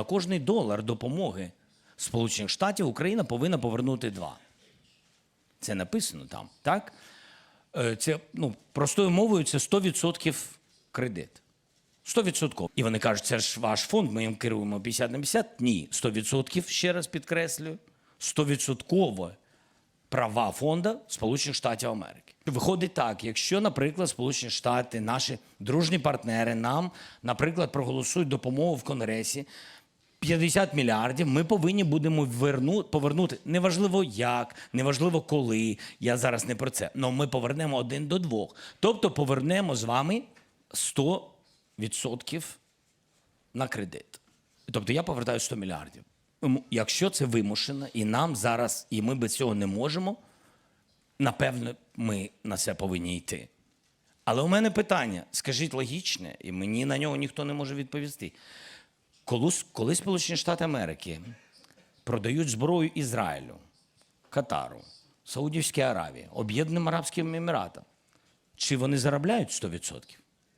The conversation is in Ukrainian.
на кожний долар допомоги Сполучених Штатів Україна повинна повернути два. Це написано там, так? Е, Це ну, простою мовою це 100% кредит. 100%. І вони кажуть, це ж ваш фонд, ми їм керуємо 50 на 50. Ні, 100%, ще раз підкреслюю, 100% права фонда Сполучених Штатів Америки. Виходить так, якщо, наприклад, Сполучені Штати, наші дружні партнери, нам, наприклад, проголосують допомогу в Конгресі 50 мільярдів, ми повинні будемо верну, повернути. Неважливо як, неважливо коли. Я зараз не про це. але ми повернемо один до двох. Тобто повернемо з вами 100% на кредит. Тобто я повертаю 100 мільярдів. Якщо це вимушено, і нам зараз, і ми без цього не можемо, напевно, ми на це повинні йти. Але у мене питання, скажіть логічне, і мені на нього ніхто не може відповісти. Коли, Сполучені Штати Америки продають зброю Ізраїлю, Катару, Саудівській Аравії, Об'єднаним Арабським Еміратам, чи вони заробляють 100%?